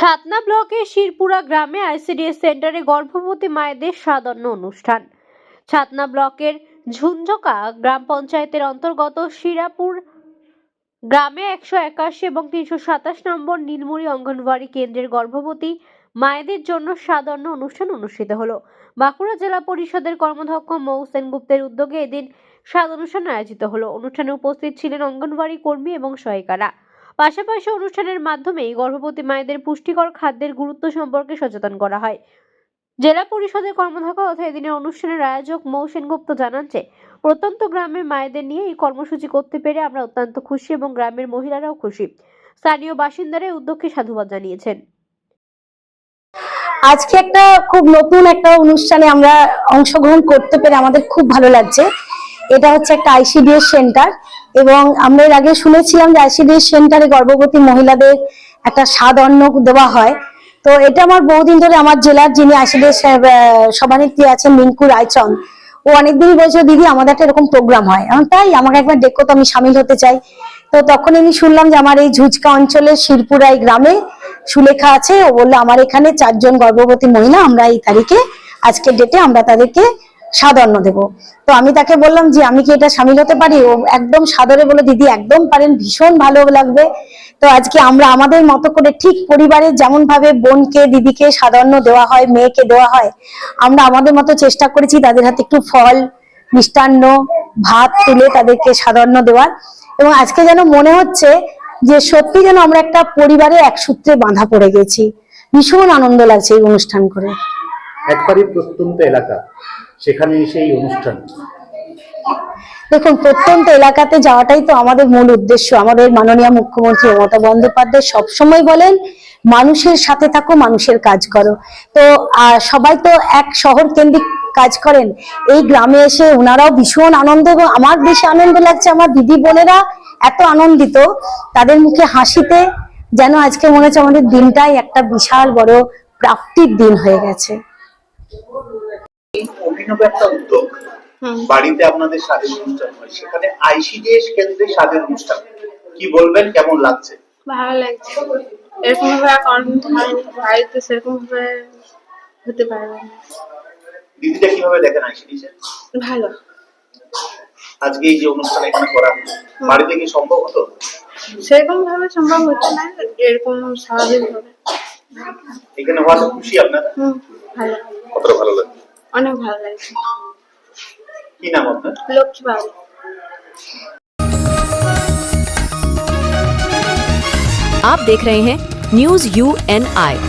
ছাতনা ব্লকের শিরপুরা গ্রামে আইসিডিএস সেন্টারে গর্ভবতী মায়েদের সাদন্য অনুষ্ঠান। ছাতনা ব্লকের ঝুঞ্ঝকা গ্রাম পঞ্চায়েতের অন্তর্গত শিরাপুর গ্রামে একশো একাশি এবং তিনশো সাতাশ নম্বর নীলমুড়ি অঙ্গনওয়াড়ি কেন্দ্রের গর্ভবতী মায়েদের জন্য সাদন্য অনুষ্ঠান অনুষ্ঠিত হলো। বাঁকুড়া জেলা পরিষদের কর্মধ্যক্ষ মৌ সেনগুপ্তের উদ্যোগে এদিন সাদ অনুষ্ঠান আয়োজিত হলো। অনুষ্ঠানে উপস্থিত ছিলেন অঙ্গনওয়াড়ি কর্মী এবং সহায়িকারা। পাশাপাশি অনুষ্ঠানের মাধ্যমে গর্ভবতী মায়েদের পুষ্টিকর খাদ্যের গুরুত্ব সম্পর্কে সচেতন করা হয়। জেলা পরিষদের কর্মধ্যক্ষ তথা এদিনের অনুষ্ঠানের আয়োজক মৌ সেনগুপ্ত জানান যে, প্রত্যন্ত গ্রামের মায়েদের নিয়ে এই কর্মসূচি করতে পেরে আমরা অত্যন্ত খুশি এবং গ্রামের মহিলারাও খুশি। স্থানীয় বাসিন্দারা উদ্যোগকে সাধুবাদ জানিয়েছেন। আজকে একটা খুব নতুন একটা অনুষ্ঠানে আমরা অংশগ্রহণ করতে পেরে আমাদের খুব ভালো লাগছে। এটা হচ্ছে একটা আইসিডিএস সেন্টার এবং আমরা এর আগে শুনেছিলাম যে আইসিডিএস সেন্টারে গর্ভবতী মহিলাদের একটা স্বাদ অন্ন দেওয়া হয়। তো এটা আমার বহুদিন ধরে আমার জেলার যিনি আইসিডিএস সভানেত্রী আছেন মিঙ্কু রায়চন্দ, ও অনেকদিনই বলছে, দিদি, আমাদের একটা এরকম প্রোগ্রাম হয়। তাই? আমাকে একবার ডেকো তো আমি সামিল হতে চাই। তো তখন আমি শুনলাম যে আমার এই ঝুচকা অঞ্চলের শিরপুরা এই গ্রামে সুলেখা আছে। ও বলল, আমার এখানে চারজন গর্ভবতী মহিলা, আমরা এই তারিখে, আজকের ডেটে আমরা তাদেরকে সাদন্ন দেব। তো আমি তাকে বললাম যে আমি কি এটা সামিল হতে পারি? ও একদম সাদরে বলে, দিদি, একদম পারেন, ভীষণ ভালো লাগবে। তো আজকে আমরা আমাদের মতো করে ঠিক পরিবারের যেমন ভাবে বোনকে, দিদিকে সাধারণ দেওয়া হয়, মেয়েকে দেওয়া হয়, আমরা আমাদের মতো চেষ্টা করেছি তাদের হাতে একটু ফল, মিষ্টান্ন, ভাত তুলে তাদেরকে সাধারণ দেওয়ার। এবং আজকে যেন মনে হচ্ছে যে সত্যি যেন আমরা একটা পরিবারে এক সূত্রে বাঁধা পড়ে গেছি। ভীষণ আনন্দ লাগছে এই অনুষ্ঠান করে। একবারই প্রত্যন্ত এলাকা। সেখানে এসে এই অনুষ্ঠান। দেখুন, প্রত্যন্ত এলাকাতে যাওয়াটাই তো আমাদের মূল উদ্দেশ্য। আমাদের মাননীয় মুখ্যমন্ত্রী মমতা বন্দ্যোপাধ্যায় সবসময় বলেন, মানুষের সাথে থাকো, মানুষের কাজ করো। তো সবাই তো এক শহর কেন্দ্রিক কাজ করেন। এই গ্রামে এসে ওনারাও ভীষণ আনন্দ এবং আমার বেশি আনন্দ লাগছে আমার দিদি বোনেরা এত আনন্দিত। তাদের মুখে হাসিতে যেন আজকে মনে হচ্ছে আমাদের দিনটাই একটা বিশাল বড় প্রাপ্তির দিন হয়ে গেছে। অভিনব একটা উদ্যোগ। বাড়িতে আপনাদের স্বাধীন অনুষ্ঠান হয়। সেখানে আইসিডিএস কেন্দ্রে স্বাধীন অনুষ্ঠান। কি বলবেন? কেমন লাগছে? ভালো লাগছে। এরকম ভাবে হয়নি বাড়িতে সেরকম ভাবে হতে পারবে দিদিটা কীভাবে দেখেন আইসিডিএস? ভালো। আজকে এই যে অনুষ্ঠান এখানে করা বাড়িতে কি সম্ভব হতো? সেরকম ভাবে সম্ভব হচ্ছে না। এরকম স্বাভাবিক ভাবে এখানে হওয়াতে খুশি আপনারা? ভালো। কতটা ভালো লাগে অনেক ভালো লাগছে কি নাম আপনার লক্ষ্মী বাবু आप देख रहे हैं न्यूज यू एन आई